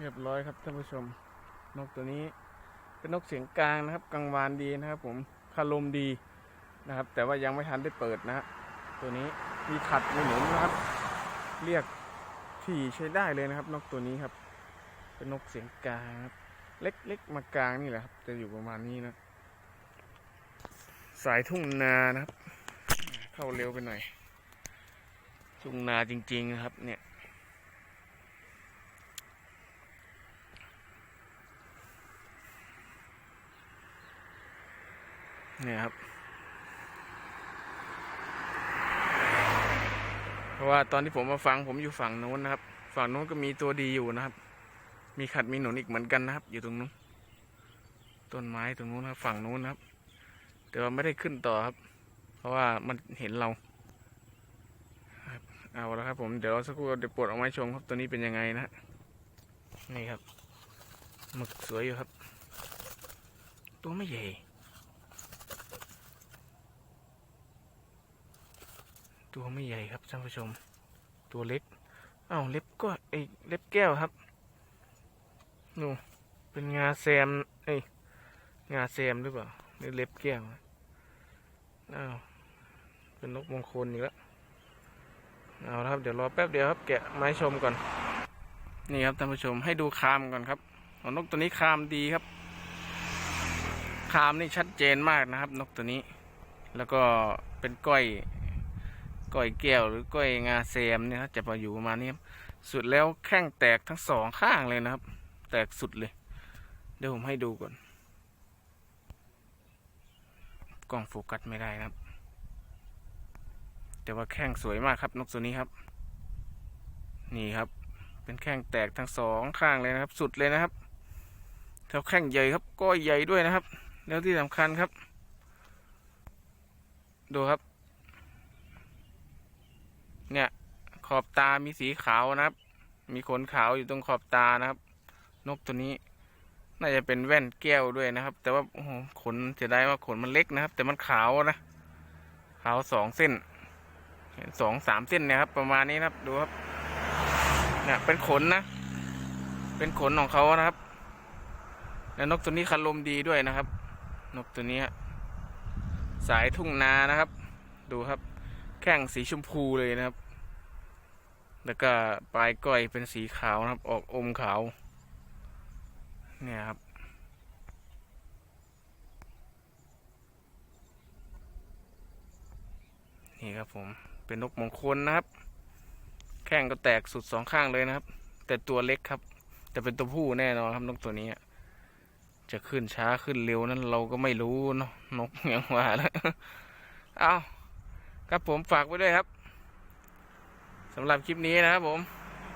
เรียบร้อยครับท่านผู้ชม นกตัวนี้ เป็นนกเสียงกลางนะครับกังวานดีนะครับ ผมคารมดีนะครับ แต่ว่ายังไม่ทันได้เปิดนะฮะตัวนี้มีขัดมีหนุนนะครับ เรียกที่ใช้ได้เลยนะครับ นกตัวนี้ครับ เป็นนกเสียงกลางครับเล็กๆมากลางนี่แหละครับ จะอยู่ประมาณนี้นะ สายทุ่งนานะครับ เข้าเร็วไปหน่อยทุ่งนาจริงๆนะครับเนี่ย เนี่ยครับ เพราะว่าตอนที่ผมมาฟังผมอยู่ฝั่งโน้นนะครับ ฝั่งโน้นก็มีตัวดีอยู่นะครับ มีขัดมีหนุนอีกเหมือนกันนะครับ อยู่ตรงนู้นต้นไม้ตรงนู้นนะครับ ฝั่งนู้นนะครับ แต่ว่าไม่ได้ขึ้นต่อครับ เพราะว่ามันเห็นเราเอาแล้วครับผมเดี๋ยวเราสักครู่เดี๋ยวปลดออกมาให้ชมครับตัวนี้เป็นยังไงนะนี่ครับหมึกสวยอยู่ครับ ตัวไม่ใหญ่ ตัวไม่ใหญ่ครับท่านผู้ชม ตัวเล็กอ้าวเล็บก็ไอเล็บแก้วครับนูเป็นงาแซมเอ้ยงาแซมหรือเปล่าหรือเล็บแก้วอ้าวเป็นนกมงคลอีกแล้วเอาละครับเดี๋ยวรอแป๊บเดียวครับแกะไม้ชมก่อน นี่ครับท่านผู้ชมให้ดูคามก่อนครับนกตัวนี้คามดีครับ คามนี่ชัดเจนมากนะครับ นกตัวนี้ แล้วก็เป็นก้อย ก้อยแก้วหรือก้อยงาแซมเนี่ยครับจะมาอยู่ประมาณนี้ครับสุดแล้วแข้งแตกทั้งสองข้างเลยนะครับ แตกสุดเลย เดี๋ยวผมให้ดูก่อน กล้องโฟกัสไม่ได้นะครับ แต่ว่าแข้งสวยมากครับนกตัวนี้ครับ นี่ครับ เป็นแข้งแตกทั้งสองข้างเลยนะครับ สุดเลยนะครับแถวแข้งใหญ่ครับก้อยใหญ่ด้วยนะครับ แล้วที่สำคัญครับ ดูครับ เนี่ย ขอบตามีสีขาวนะครับ มีขนขาวอยู่ตรงขอบตานะครับ นกตัวนี้ น่าจะเป็นแว่นแก้วด้วยนะครับ แต่ว่าโอ้โหขนจะได้ว่าขนมันเล็กนะครับ แต่มันขาวนะ ขาวสองเส้นเห็นสองสามเส้นเนะครับ ประมาณนี้นะครับดูครับเนี่ยเป็นขนนะ เป็นขนของเขานะครับ แล้วนกตัวนี้คันลมดีด้วยนะครับ นกตัวนี้ สายทุ่งนานะครับ ดูครับ แข้งสีชมพูเลยนะครับ แล้วก็ปลายก้อยเป็นสีขาวนะครับ ออกอมขาว เนี่ยครับ นี่ครับผม เป็นนกมงคลนะครับ แข้งก็แตกสุดสองข้างเลยนะครับ แต่ตัวเล็กครับ แต่เป็นตัวผู้แน่นอนครับนกตัวนี้จะขึ้นช้าขึ้นเร็วนั้นเราก็ไม่รู้เนาะนกอย่างว่าแล้ว เอา ครับผมฝากไว้ด้วยครับสำหรับคลิปนี้นะครับผม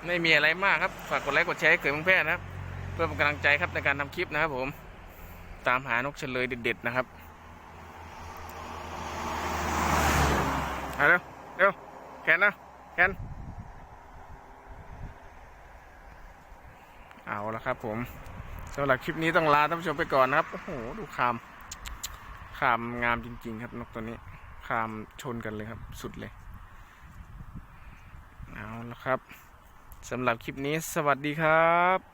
ไม่มีอะไรมากครับ ฝากกดไลค์กดแชร์ให้เกิดเมืองแพร่นะครับ เพื่อเป็นกำลังใจครับในการทำคลิปนะครับ ผม ตามหานกเฉลยเด็ดๆนะครับเอาเร็วเร็วแขนนะแขนเอาละครับ ผมสำหรับคลิปนี้ต้องลาท่านผู้ชมไปก่อนนะครับโอ้โหดูคามคามงามจริง ๆ ครับนกตัวนี้ คามชนกันเลยครับ สุดเลย เอาละครับสำหรับคลิปนี้สวัสดีครับ